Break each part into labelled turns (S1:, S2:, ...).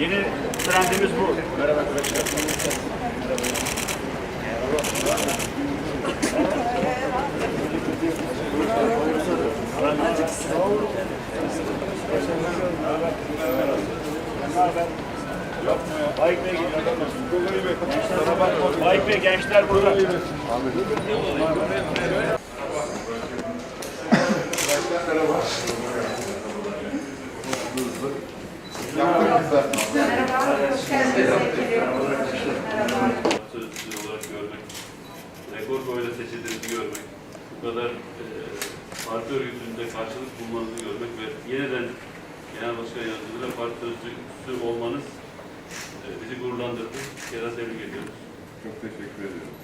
S1: Yeni trendimiz bu. Merhaba arkadaşlar. Faik Bey geliyor. Faik Bey gençler burada.
S2: sözcü olarak görmek, rekor boyla seçildiğinizi görmek, bu kadar e, parti örgütünde karşılık bulmanızı görmek ve yeniden Genel Başkan Yardımcılığı ve parti sözcüsü olmanız e, bizi gururlandırdı. Daha tebrik ediyoruz.
S3: Çok teşekkür ediyorum.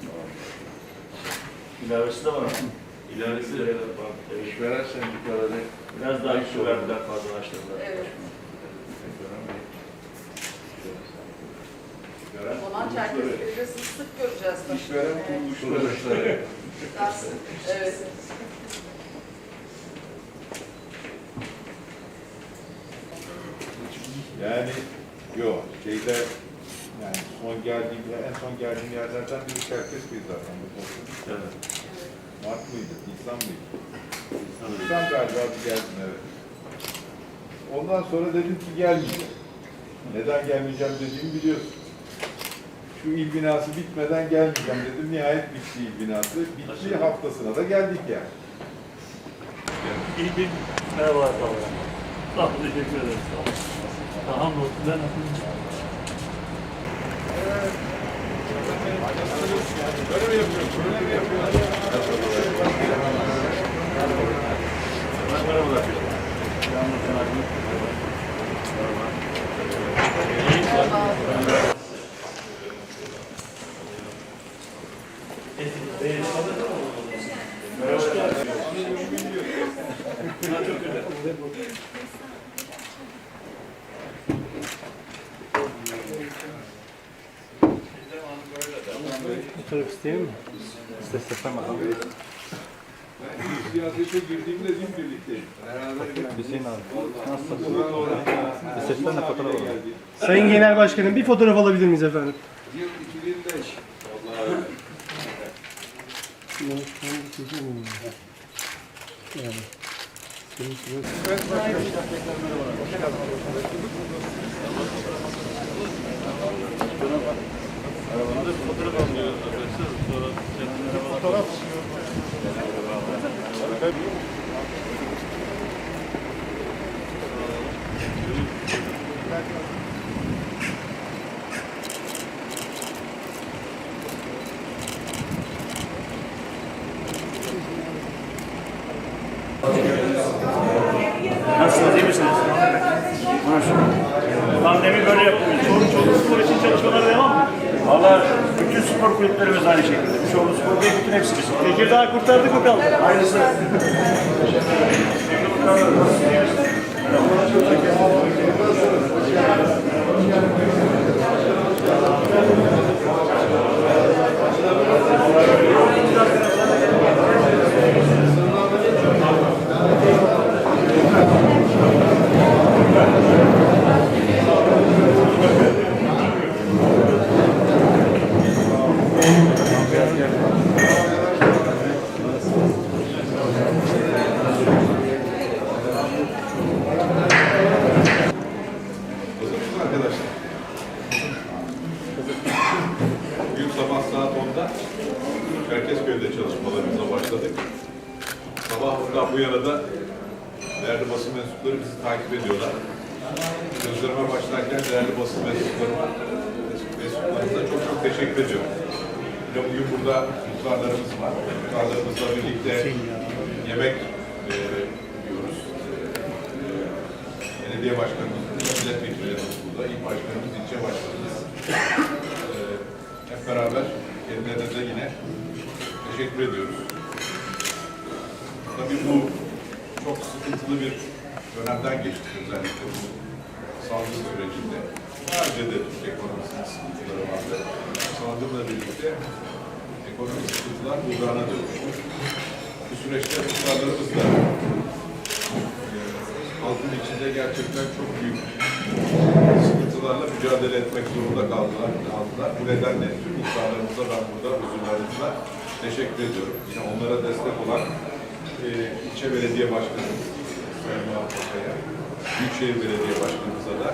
S1: İlavesi de var ama.
S2: İlavesi
S3: İşveren sendikaları
S1: Biraz daha güçlü verdiler, fazlalaştırdılar.
S4: Evet.
S3: İşveren.
S4: Olan Çerkezköy'de sık sık göreceğiz.
S3: İşveren kuruluşları.
S4: Evet.
S3: Yani yok şeyde yani son geldiğim en son geldiğim yerlerden biri Çerkezköy zaten bu toplum.
S2: Evet.
S3: Mart mıydı? Nisan mıydı? Nisan galiba bir geldim evet. Ondan sonra dedim ki gelmeyeceğim. Neden gelmeyeceğim dediğimi biliyorsun. Şu il binası bitmeden gelmeyeceğim dedim. Nihayet bitti il binası. Bitti haftasına da geldik yani.
S1: İyi bir merhaba. Sağ olun, teşekkür ederim. Sağ olun. Daha mutlu ben Merhabalar.
S5: Fotoğraf isteyeyim mi? İstesem bakalım.
S3: Siyasete girdiğimde değil birlikte. Beraber
S5: Hüseyin abi. Nasılsın? İstesen de fotoğraf alalım.
S6: Sayın Genel Başkanım bir fotoğraf alabilir miyiz efendim?
S3: Yıl 2005. Vallahi
S2: Arabanızda
S1: Pandemi böyle yapıyoruz. Çoluk, çoluk spor için çalışmalara devam mı? Valla bütün spor kulüplerimiz aynı şekilde. Çoluk spor değil, bütün hepsi bizim. Tekirdağ kurtardık mı kaldı? Aynısı.
S3: Hazır teşekkür ediyorum. Bugün burada muhtarlarımız var. Muhtarlarımızla birlikte yemek e, yiyoruz. E, belediye başkanımız, milletvekillerimiz burada, il başkanımız, ilçe başkanımız. E, hep beraber Kendilerine yine teşekkür ediyoruz. Tabii bu çok sıkıntılı bir dönemden geçtik özellikle bu salgın sürecinde. Önce de ekonomisinin sıkıntıları vardı. Salgınla birlikte ekonomik sıkıntılar buzdağına dönüştü. Bu süreçte muhtarlarımız da e, halkın içinde gerçekten çok büyük sıkıntılarla mücadele etmek zorunda kaldılar. kaldılar. Bu nedenle tüm muhtarlarımıza ben burada huzurlarınızla teşekkür ediyorum. Yine onlara destek olan e, ilçe belediye başkanımız Sayın Muhammed Paşa'ya, Büyükşehir Belediye Başkanımıza da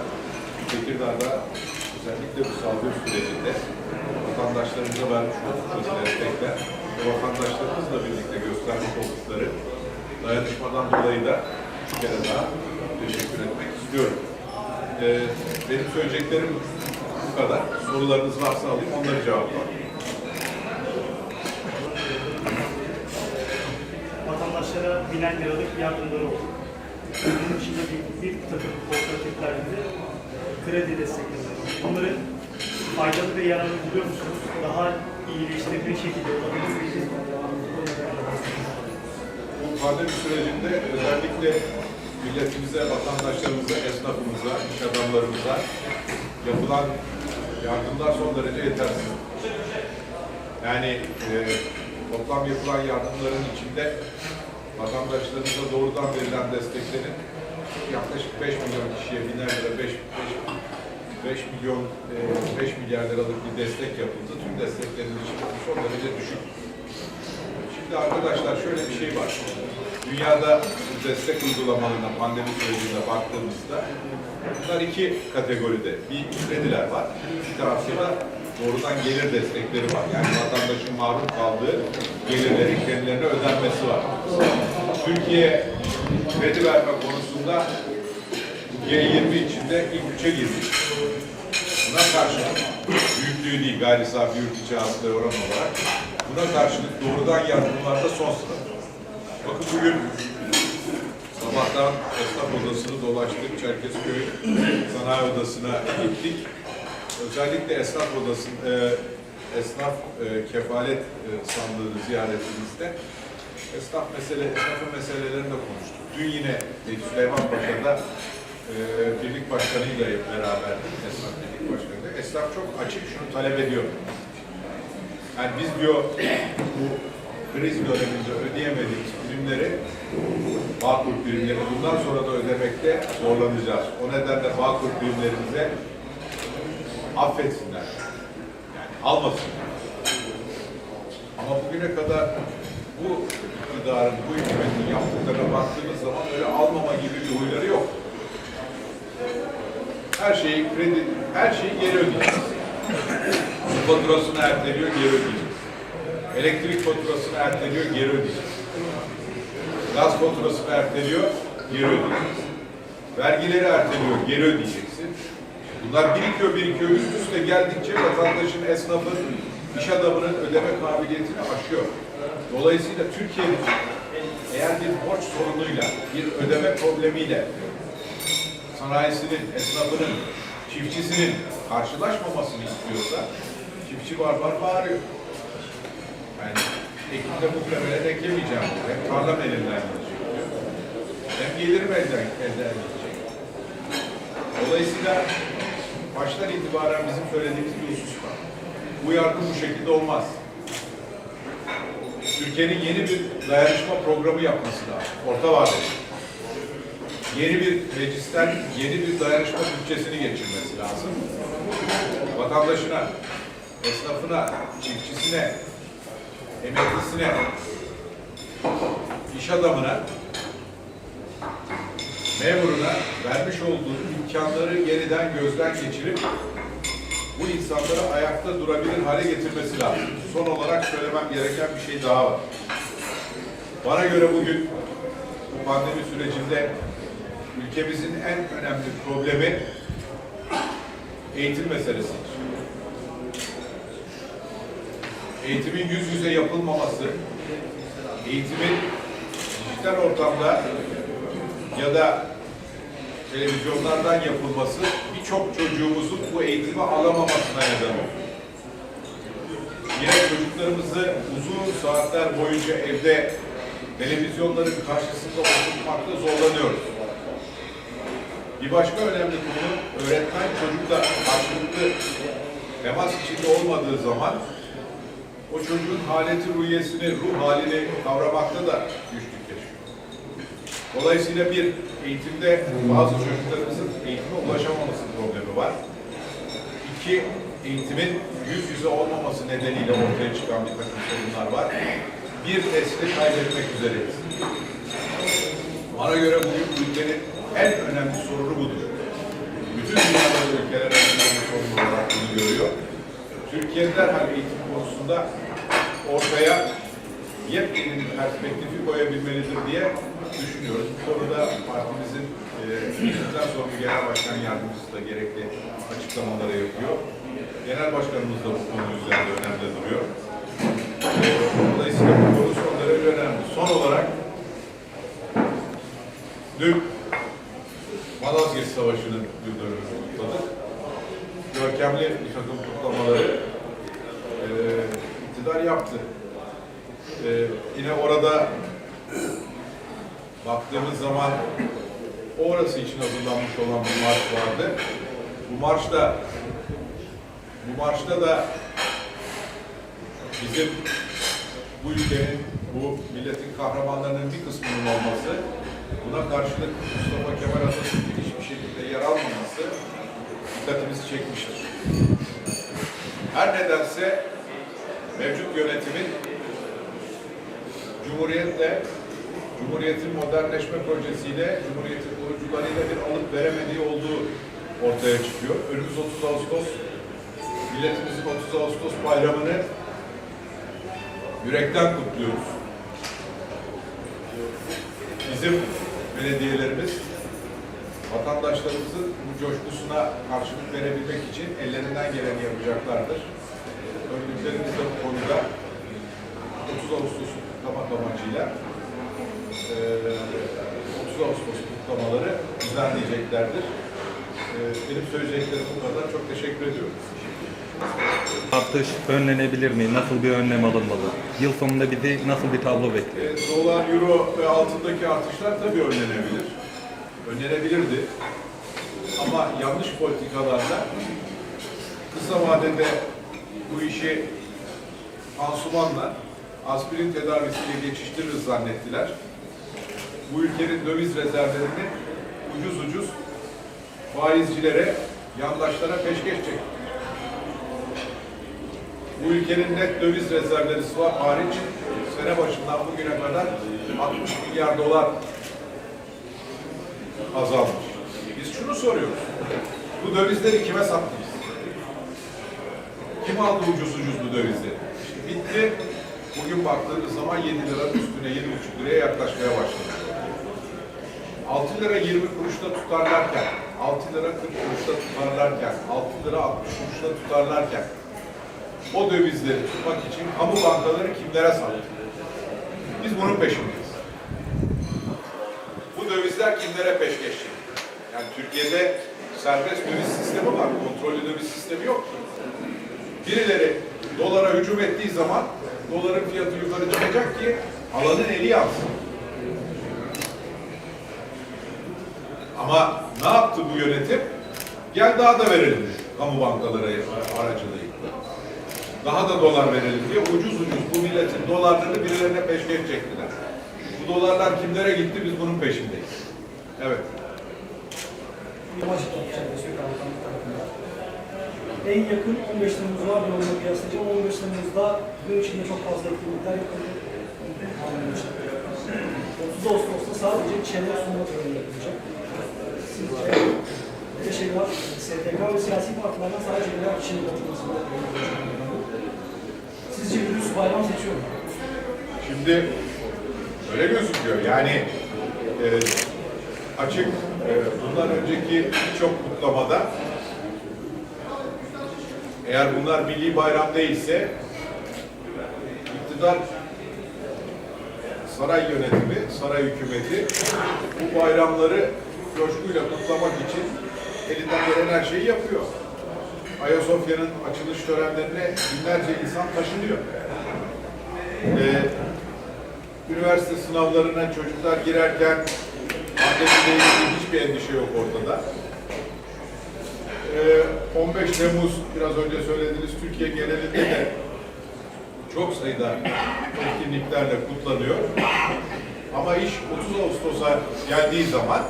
S3: Tekirdağ'da özellikle bu salgın sürecinde vatandaşlarımıza vermiş oldukları destekler ve vatandaşlarımızla birlikte göstermiş oldukları dayanışmadan dolayı da bir kere daha teşekkür etmek istiyorum. Ee, benim söyleyeceklerim bu kadar. Sorularınız varsa alayım, onları cevaplayayım.
S7: vatandaşlara binen liralık yardımları oldu. Bunun içinde bir, bir takım kooperatiflerde kredi destekleri var. Bunların faydalı ve yararlı buluyor musunuz? Daha iyileştirebilir şekilde olabilir?
S3: Bu pandemi sürecinde özellikle milletimize, vatandaşlarımıza, esnafımıza, iş adamlarımıza yapılan yardımlar son derece yetersiz. Yani e, toplam yapılan yardımların içinde vatandaşlarımıza doğrudan verilen desteklerin yaklaşık 5 milyon kişiye biner lira 5, 5, 5 milyon e, 5 milyar liralık bir destek yapıldı. Tüm desteklerin içinde son derece düşük. Şimdi arkadaşlar şöyle bir şey var. Dünyada destek uygulamalarına pandemi sürecinde baktığımızda bunlar iki kategoride. Bir krediler var. Bir tarafta da doğrudan gelir destekleri var. Yani vatandaşın mahrum kaldığı gelirlerin kendilerine ödenmesi var. Türkiye kredi verme konusunda G20 içinde ilk üçe girmiş. Buna karşılık büyüklüğü değil gayri safi yurt içi hasıla oran olarak buna karşılık doğrudan yardımlarda son sırada. Bakın bugün sabahtan esnaf odasını dolaştık. Çerkezköy Sanayi Odası'na gittik. Özellikle esnaf odası, e, esnaf e, kefalet e, sandığını ziyaretimizde esnaf mesele, esnafın meselelerini de konuştuk. Dün yine e, Süleymanpaşa'da e, birlik başkanıyla beraberdik, esnaf birlik başkanıyla. Esnaf çok açık şunu talep ediyor. Yani biz diyor bu kriz döneminde ödeyemediğimiz primleri Bağkur primleri bundan sonra da ödemekte zorlanacağız. O nedenle Bağkur primlerimize affetsinler. Yani almasınlar. Ama bugüne kadar bu iktidarın, bu hükümetin yaptıklarına baktığımız zaman öyle almama gibi bir huyları yok. Her şeyi kredi, her şeyi geri ödeyeceğiz. Faturasını erteliyor, geri ödeyeceğiz. Elektrik faturasını erteliyor, geri ödeyeceğiz. Gaz faturasını erteliyor, geri ödeyeceğiz. Vergileri erteliyor, geri ödeyeceksin. Bunlar birikiyor, birikiyor. Üst üste geldikçe vatandaşın, esnafın, iş adamının ödeme kabiliyetini aşıyor. Dolayısıyla Türkiye'nin eğer bir borç sorunuyla, bir ödeme problemiyle sanayisinin, esnafının, çiftçisinin karşılaşmamasını istiyorsa çiftçi var bağırıyor. Yani ekimde muhtemelen ekemeyeceğim. Hem tarlam elimden gidecek. Hem gelirim elden, elden gidecek. Dolayısıyla baştan itibaren bizim söylediğimiz bir husus var. Bu yardım bu şekilde olmaz. Türkiye'nin yeni bir dayanışma programı yapması lazım. Orta vadeli. Yeni bir meclisten yeni bir dayanışma bütçesini geçirmesi lazım. Vatandaşına, esnafına, çiftçisine, emeklisine, iş adamına, memuruna vermiş olduğu imkanları yeniden gözden geçirip bu insanları ayakta durabilir hale getirmesi lazım. Son olarak söylemem gereken bir şey daha var. Bana göre bugün bu pandemi sürecinde ülkemizin en önemli problemi eğitim meselesidir. Eğitimin yüz yüze yapılmaması, eğitimin dijital ortamda ya da televizyonlardan yapılması birçok çocuğumuzun bu eğitimi alamamasına neden olur. Yine çocuklarımızı uzun saatler boyunca evde televizyonların karşısında oturtmakta zorlanıyoruz. Bir başka önemli konu öğretmen çocukla karşılıklı temas içinde olmadığı zaman o çocuğun haleti ruhiyesini, ruh halini kavramakta da güçlük. Dolayısıyla bir eğitimde bazı çocuklarımızın eğitime ulaşamaması problemi var. İki, eğitimin yüz yüze olmaması nedeniyle ortaya çıkan bir takım sorunlar var. Bir nesli kaybetmek üzereyiz. Bana göre bugün bu ülkenin en önemli sorunu budur. Bütün dünyada ülkeler en önemli sorun olarak bunu görüyor. Türkiye derhal eğitim konusunda ortaya yepyeni perspektifi koyabilmelidir diye düşünüyoruz. Bu konuda partimizin bizden sonra genel başkan yardımcısı da gerekli açıklamaları yapıyor. Genel başkanımız da bu konu üzerinde önemli duruyor. E, Dolayısıyla bu konu son derece önemli. Son olarak dün Malazgirt Savaşı'nın yıl dönümünü kutladık. Görkemli bir takım kutlamaları e, iktidar yaptı. E, yine orada baktığımız zaman orası için hazırlanmış olan bir marş vardı. Bu marşta bu marşta da bizim bu ülkenin, bu milletin kahramanlarının bir kısmının olması, buna karşılık Mustafa Kemal Atatürk'ün hiçbir şekilde yer almaması dikkatimizi çekmiştir. Her nedense mevcut yönetimin Cumhuriyetle, Cumhuriyet'in modernleşme projesiyle, Cumhuriyet'in kurucularıyla bir alıp veremediği olduğu ortaya çıkıyor. Önümüz 30 Ağustos, milletimizin 30 Ağustos bayramını yürekten kutluyoruz. Bizim belediyelerimiz vatandaşlarımızın bu coşkusuna karşılık verebilmek için ellerinden geleni yapacaklardır. Örgütlerimiz de bu konuda 30 Ağustos'u kutlamak amacıyla eee, 30 Ağustos kutlamaları düzenleyeceklerdir. Eee, Benim söyleyeceklerim bu kadar. Çok teşekkür ediyorum.
S5: Artış önlenebilir mi? Nasıl bir önlem alınmalı? Yıl sonunda bizi nasıl bir tablo bekliyor?
S3: E, dolar, euro ve altındaki artışlar tabii önlenebilir. Önlenebilirdi. Ama yanlış politikalarla kısa vadede bu işi pansumanla, aspirin tedavisiyle geçiştiririz zannettiler. Bu ülkenin döviz rezervlerini ucuz ucuz faizcilere, yandaşlara peşkeş çekti. Bu ülkenin net döviz rezervleri swap hariç sene başından bugüne kadar 60 milyar dolar azalmış. Biz şunu soruyoruz. Bu dövizleri kime sattınız? Kim aldı ucuz ucuz bu dövizleri? İşte bitti. Bugün baktığımız zaman 7 lira üstüne 7,5 liraya yaklaşmaya başladı. 6 lira 20 kuruşta tutarlarken, 6 lira 40 kuruşta tutarlarken, 6 lira 60 kuruşta tutarlarken o dövizleri tutmak için kamu bankaları kimlere sattı? Biz bunun peşindeyiz. Bu dövizler kimlere peşkeş Yani Türkiye'de serbest döviz sistemi var, kontrollü döviz sistemi yok. Birileri dolara hücum ettiği zaman doların fiyatı yukarı çıkacak ki alanın eli yansın. Ama ne yaptı bu yönetim? Gel daha da verelim kamu bankaları aracılığıyla. Daha da dolar verelim diye ucuz ucuz bu milletin dolarlarını birilerine peşkeş çektiler. Bu dolarlar kimlere gitti biz bunun peşindeyiz. Evet.
S8: En yakın 15 Temmuz'a bir olma kıyaslayınca 15 Temmuz'da gün içinde çok fazla etkinlikler yapıldı. 30 Ağustos'ta sadece çevre sunma töreni yapılacak. Sizce teşekkürler. STK ve siyasi partilerden sadece birer kişinin katılmasını Sizce virüs bayram seçiyor mu?
S3: Şimdi öyle gözüküyor. Yani e, açık e, bundan önceki birçok kutlamada eğer bunlar milli bayram değilse iktidar saray yönetimi, saray hükümeti bu bayramları coşkuyla kutlamak için elinden gelen her şeyi yapıyor. Ayasofya'nın açılış törenlerine binlerce insan taşınıyor. Ee, üniversite sınavlarına çocuklar girerken pandemiyle ilgili hiçbir endişe yok ortada. Ee, 15 Temmuz biraz önce söylediğiniz Türkiye genelinde de çok sayıda etkinliklerle kutlanıyor. Ama iş 30 Ağustos'a geldiği zaman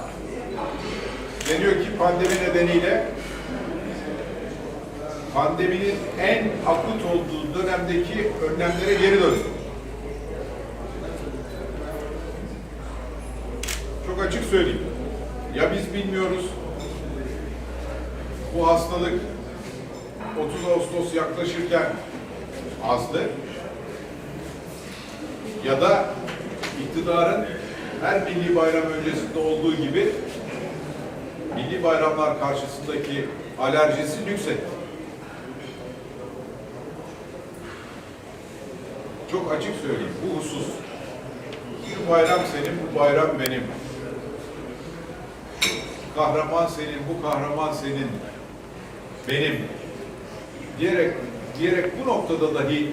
S3: deniyor ki pandemi nedeniyle pandeminin en akut olduğu dönemdeki önlemlere geri döndü. Çok açık söyleyeyim. Ya biz bilmiyoruz, bu hastalık 30 Ağustos yaklaşırken azdı ya da iktidarın her milli bayram öncesinde olduğu gibi milli bayramlar karşısındaki alerjisi yüksekti. Çok açık söyleyeyim bu husus. Şu bayram senin, bu bayram benim. Kahraman senin, bu kahraman senin, benim diyerek diyerek bu noktada dahi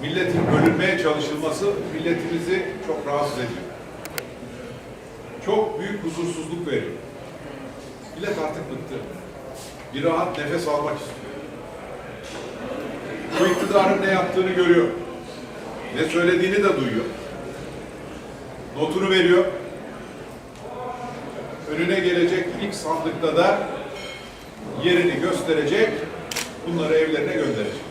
S3: milletin bölünmeye çalışılması milletimizi çok rahatsız ediyor. Çok büyük huzursuzluk veriyor. Millet artık bıktı. Bir rahat nefes almak istiyor. Bu iktidarın ne yaptığını görüyor. Ne söylediğini de duyuyor. Notunu veriyor. Önüne gelecek ilk sandıkta da yerini gösterecek, bunları evlerine gönderecek.